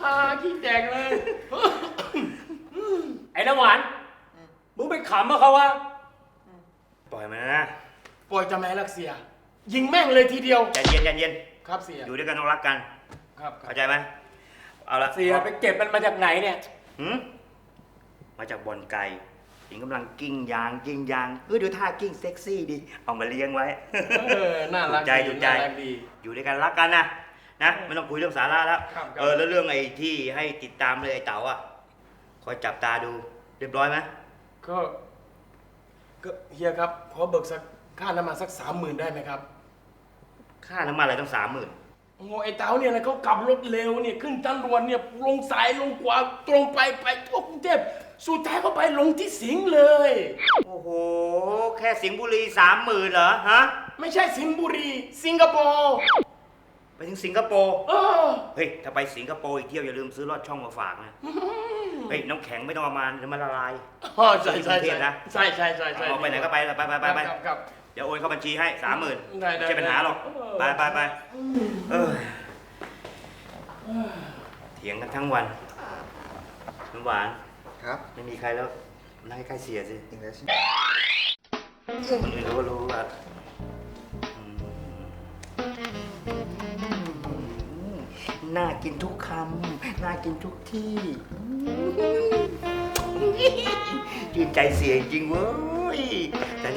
ฮาขี้แตกเลย ไอ้น้ำหวาน มึงไปขำมาเขาวะ ปล่อยมันนะปล่อยจะแม่รักเสีย ยิงแม่งเลยทีเดียว ใจเย็นใจเย็น ครับเสีย อยู่ด้วยกันต้องรักกัน ครับเข้าใจไหมเอาละเสียไปเก็บมันมาจากไหนเนี่ยหืมมาจากบอลไก่หญิงกำลังกิ้งยางกิ้งยางเออดูท่ากิ้งเซ็กซี่ดี เอามาเลี้ยงไว้ เออ น่ารักถูใจดีถูกใจ น่ารักดี อยู่ด้วยกันรักกันนะ นะไม่ต้องคุยเรื่องสาระแล้วครับครับ เออแล้วเรื่องไอ้ที่ให้ติดตามเลยไอ้เต๋าอะคอยจับตาดูเรียบร้อยไหมก็ก็เฮียครับขอเบิกสักค่าน้ำมันสักสามหมื่นได้ไหมครับค่าน้ำมันอะไรต้องสามหมื่นโอ้ไอ้เต้าเนี่ยนะเขาขับรถเร็วเนี่ยขึ้นทางด่วนเนี่ยลงสายลงขวาตรงไปไปทั่วกรุงเทพสุดท้ายเขาไปลงที่สิงห์เลย โอ้โห แค่สิงห์บุรีสามหมื่นเหรอฮะไม่ใช่สิงห์บุรี สิงคโปร์ไป ถึงสิงคโปร์เออเฮ้ยถ้าไปสิงคโปร์อีกเที่ยวอย่าลืมซื้อลอดช่องมาฝากนะเฮ้ยน้ำแข็งไม่ต้องเอามาเดี๋ยวมันละลาย อ๋อใช่ใช่กรุงเทใช่พนะใช่ใช่ใช่ใช่เอาไปไหนก็ไปไปไปไปไปครับครับ เดี๋ยวโอนเข้าบัญชีให้สามหมื่นได้ได้ ไม่ใช่ปัญหาหรอกไปได้ไปไปเออเถียงกันทั้งวันน้ำหวานครับ ไม่มีใครแล้วนั่งใกล้ๆเสียสิจริงแล้วใช่ไหมคนอื่นเขาก็รู้ว่า น่ากินทุกคำน่ากินทุกที่ชื่นใจเสียจริงเว้ยแต่จะ